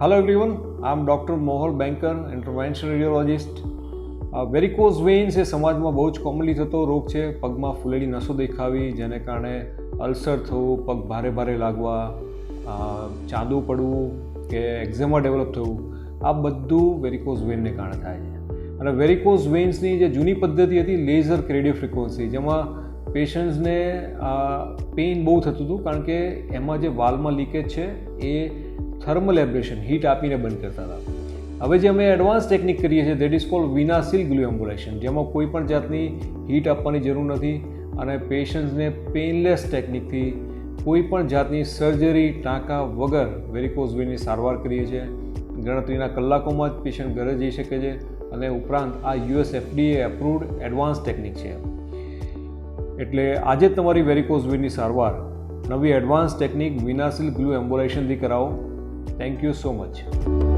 Hello everyone, I'm Dr. Mohol Banker, interventional radiologist. Varicose veins એ સમાજમાં બહુ જ commonly થતો રોગ છે પગમાં ફૂલેલી નસો દેખાવી જેને કારણે અલ્સર થવું પગ ભારે ભારે લાગવા ચાંદું ચાંદુ પડવું કે એક્ઝેમા ડેવલપ થવું આ બધું વેરિકોઝ વેઇનને કારણે થાય છે અને વેરિકોઝ વેઇન્સની જે જૂની પદ્ધતિ હતી લેઝર રેડિયો ફ્રિકવન્સી જેમાં પેશન્ટ્સને પેઇન બહુ થતું હતું કારણ કે એમાં જે વાલમાં લીકેજ છે એ થર્મલ એબ્રેશન હીટ આપીને બંધ કરતા હતા. હવે જે અમે એડવાન્સ ટેકનિક કરીએ છીએ that is called VenaSeal glue embolization જેમાં કોઈ પણ જાતની હીટ આપવાની જરૂર નથી અને પેશન્ટ્સને પેઇનલેસ ટેકનિકથી કોઈ પણ જાતની સર્જરી ટાંકા વગર વેરિકોઝ વેની સારવાર કરીએ છીએ. ગણતરીના કલાકોમાં જ પેશન્ટ ઘરે જઈ શકે છે અને ઉપરાંત આ US FDA approved advance technique છે. એટલે આજે તમારી વેરિકોઝ વેની સારવાર, નવી એડવાન્સ ટેકનિક વિનાસિલ ગ્લુ એમ્બોલેશનથી કરાવો. Thank you so much.